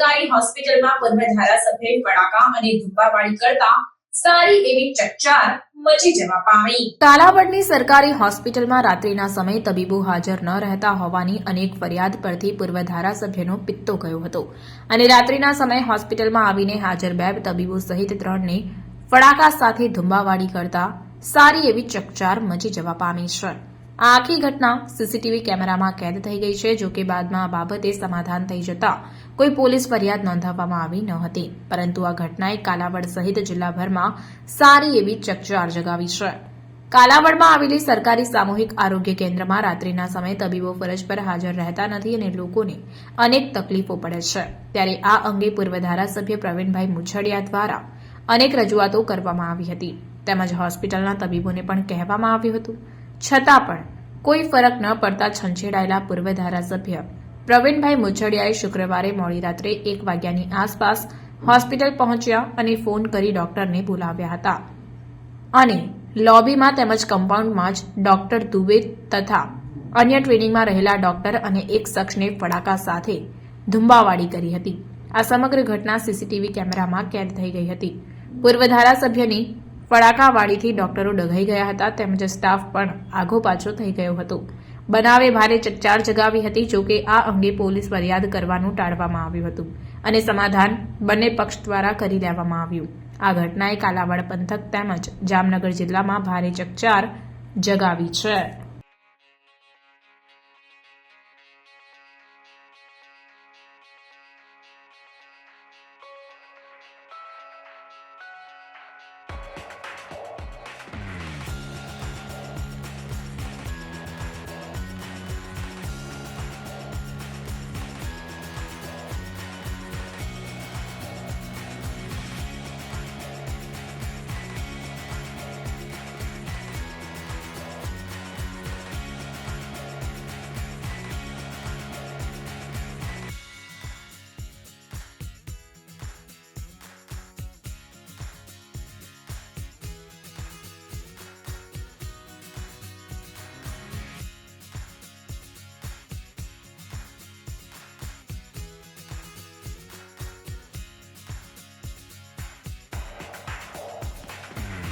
સરકારી હોસ્પિટલમાં પૂર્વ ધારાસભ્ય ફડાકા અને ધુપાવાળી કરતા સારી સરકારી હોસ્પિટલમાં રાત્રિના સમયે તબીબો હાજર ન રહેતા હોવાની અનેક ફરિયાદ પરથી પૂર્વ ધારાસભ્યનો પિત્તો ગયો હતો. અને રાત્રિના સમયે હોસ્પિટલમાં આવીને હાજર બે તબીબો સહિત ત્રણને ફડાકા સાથે ધુંબાવાડી કરતા સારી એવી ચકચાર મચી જવા પામી છે. આ આખી ઘટના સીસીટીવી કેમેરામાં કેદ થઈ ગઈ છે, જો કે બાદમાં આ બાબતે સમાધાન થઈ જતા કોઈ પોલીસ ફરિયાદ નોંધાવવામાં આવી ન હતી. પરંતુ આ ઘટનાએ કાલાવડ સહિત જિલ્લાભરમાં સારી એવી ચકચાર જગાવી છે. કાલાવડમાં આવેલી સરકારી સામૂહિક આરોગ્ય કેન્દ્રમાં રાત્રિના સમયે તબીબો ફરજ પર હાજર રહેતા નથી અને લોકોને અનેક તકલીફો પડે છે. ત્યારે આ અંગે પૂર્વ ધારાસભ્ય પ્રવીણભાઈ મુછડિયા દ્વારા અનેક રજૂઆતો કરવામાં આવી હતી. તેમજ હોસ્પિટલના તબીબોને પણ કહેવામાં આવ્યું હતું. છતાં પણ કોઈ ફરક ન પડતા છંછેડાયેલા પૂર્વ ધારાસભ્ય. પ્રવીણભાઈ મુછડિયાએ શુક્રવારે મોડી રાત્રે એક વાગ્યાની આસપાસ હોસ્પિટલ પહોંચ્યા અને ફોન કરી ડોક્ટરને બોલાવ્યા હતા. અને લોબીમાં તેમજ કમ્પાઉન્ડમાં જ ડોક્ટર દુબે તથા અન્ય ટ્રેનિંગમાં રહેલા ડોક્ટર અને એક શખ્સને ફડાકા સાથે ધુંબાવાડી કરી હતી. આ સમગ્ર ઘટના સીસીટીવી કેમેરામાં કેદ થઈ ગઈ હતી. પૂર્વ ધારાસભ્યની ફડાકાવાડીથી ડોક્ટરો ડઘાઈ ગયા હતા તેમજ સ્ટાફ પણ આઘો પાછો થઈ ગયો હતો. બનાવે ભારે ચકચાર જગાવી હતી જોકે આ અંગે પોલીસ ફરિયાદ કરવાનું ટાળવામાં આવ્યું હતું અને સમાધાન બંને પક્ષ દ્વારા કરી લેવામાં આવ્યું. આ ઘટનાએ કાલાવાડ પંથક તેમજ જામનગર જિલ્લામાં ભારે ચકચાર જગાવી છે.